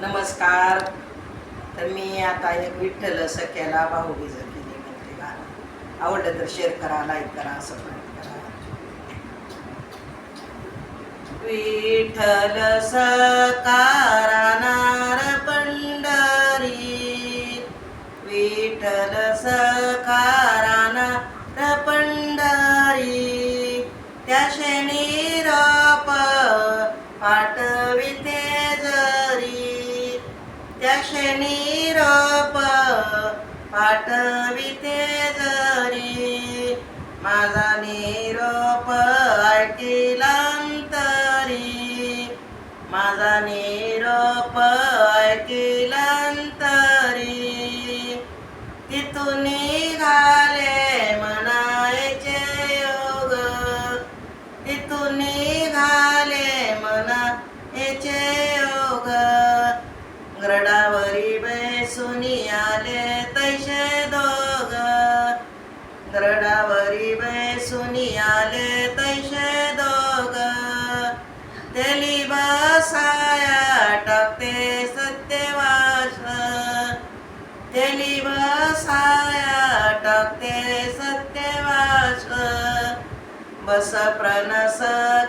नमस्कार. तर मी आता एक विठ्ठल सख्याला भाऊबीज केली म्हणते गाणं आवडलं तर शेअर करा लाईक करा सबस्क्राईब करा. विठ्ठल सकार त्या शनी पाठविते जरी. माझा निरोप ऐकिलांतरी माझा निरोप ग्रडावरी बैसुनी आले तैसे दोग। तेली बसाया टाकते सत्यवास तेली बसाया टाकते सत्यवास बस प्रणस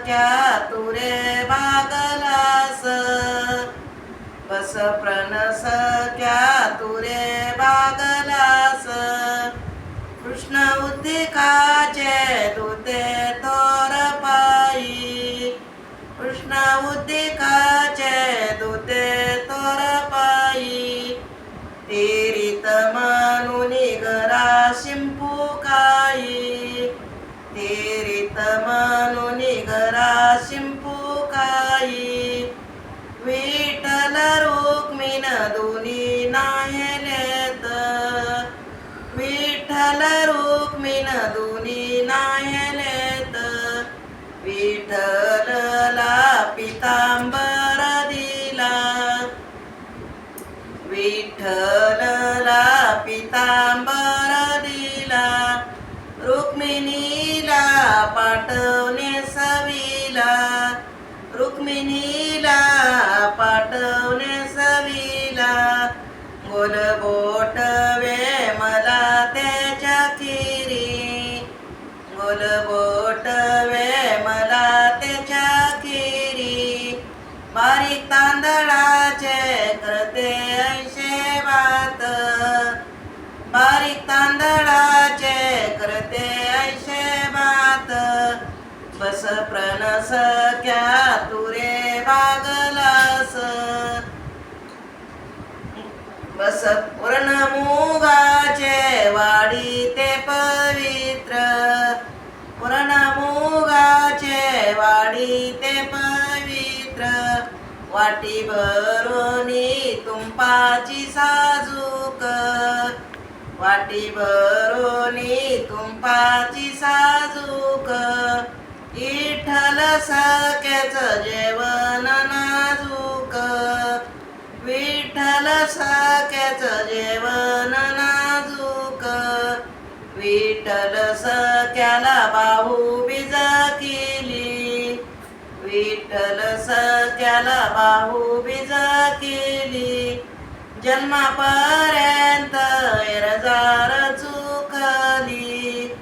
क्या तुरे बागलास। बस प्रणस क्या तुरे दोन्ही नायलेत विठ्ठल रुक्मिण दोन्ही नायलेत विठ्ठलला पितांबर दिला. विठ्ठलला पितांबर दिला. रुक्मिणीला पाठवणे सविला. रुक्मिणी गोल बोट वे मला त्याच्या खिरी. गोल बोट वे मला त्याच्या खिरी. बारीक तांदळाचे करते ऐशे भात बारीक तांदळाचे करते ऐशे भात बस प्रणस क्या तुरे भागला बस पूर्ण मुगाचे वाडी ते पवित्र. पूर्ण मुगाचे वाडी ते पवित्र. वाटी भरोनी तुंपाची साजूक. वाटी भरोनी तुंपाची साजूक. इठल सख्याच जेवण नाजूक. साख्याच जेवण नाजूक विठल सख्याला बाहू बिजा केली. विठल सख्याला बाहू बिजा केली. जन्मापर्यंत एरजार चुकली.